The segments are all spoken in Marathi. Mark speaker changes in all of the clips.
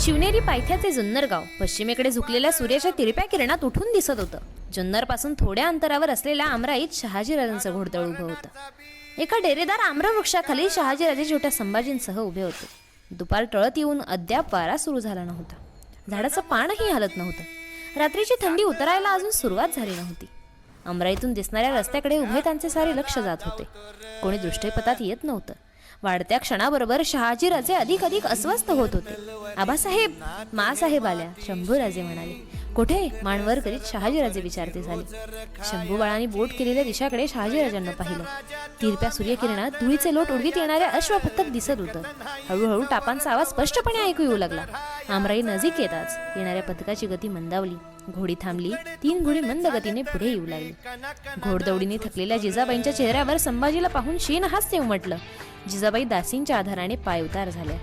Speaker 1: शिवनेरी पायथ्याचे जुन्नर गाव पश्चिमेकडे झुकलेल्या सूर्याच्या तिरप्या किरणात उठून दिसत होतं. जुन्नरपासून थोड्या अंतरावर असलेल्या आमराईत शहाजीराजांचं घोडदळ उभं होतं. एका डेरेदार आम्रवृक्षाखाली शहाजीराजे छोट्या संभाजींसह उभे होते. दुपार टळत येऊन अद्याप वारा सुरू झाला नव्हता. झाडाचं पानही हलत नव्हतं. रात्रीची थंडी उतरायला अजून सुरुवात झाली नव्हती. अमराईतून दिसणाऱ्या रस्त्याकडे उभे त्यांचे सारे लक्ष जात होते. कोणी दृष्टीपथात येत नव्हतं. वाढत्या क्षणाबरोबर शहाजीराजे अधिक अधिक अस्वस्थ होत होते. आबासाहेब मासाहेब आल्या. शंभूराजे म्हणाले कुठे? मानवर करीत शहाजीराजे विचारते झाले. शंभू बाळांनी बोट केलेल्या दिशाकडे शहाजीराजांना पाहिलं. तिरप्या सूर्यकिरणात धुळीचे लोट उडवीत येणाऱ्या अश्वपथक दिसत होतं. हळूहळू टापांचा आवाज स्पष्टपणे ऐकू येऊ लागला. आमराई नजीक येताच येणाऱ्या पथकाची गती मंदावली. घोडी थांबली. तीन घोडी मंद गतीने पुढे येऊ लागली. घोडदौडीने थकलेल्या जिजाबाईंच्या चेहऱ्यावर संभाजीला पाहून शीन हास्य उमटलं. जिजाबाई दासींच्या आधाराने पायउतार झाल्या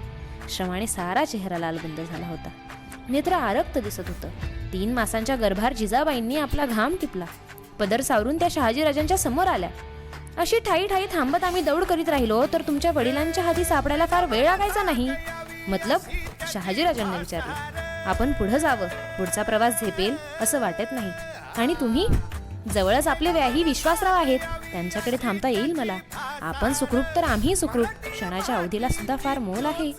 Speaker 1: श्रमाने सारा चेहरा लालबंद झाला होता. नेत्र आरक्त दिसत होतं. तीन मासांच्या गर्भार जिजाबाईंनी आपला घाम टिपला. पदर सावरून त्या शहाजीराजांच्या समोर आल्या. अशी ठाई ठाई थांबत आम्ही दौड करीत राहिलो तर तुमच्या वडिलांच्या हाती सापडायला फार वेळ लागायचा नाही. मतलब शहाजीराजांना विचारलं. आपण पुढं जावं पुढचा प्रवास झेपेल असं वाटत नाही. आणि तुम्ही? जवळच आपले व्याही विश्वासराव आहेत. त्यांच्याकडे थांबता येईल मला. आपण सुखरूप तर आम्ही सुखरूप. क्षणाच्या अवधीला सुद्धा फार मोल आहे.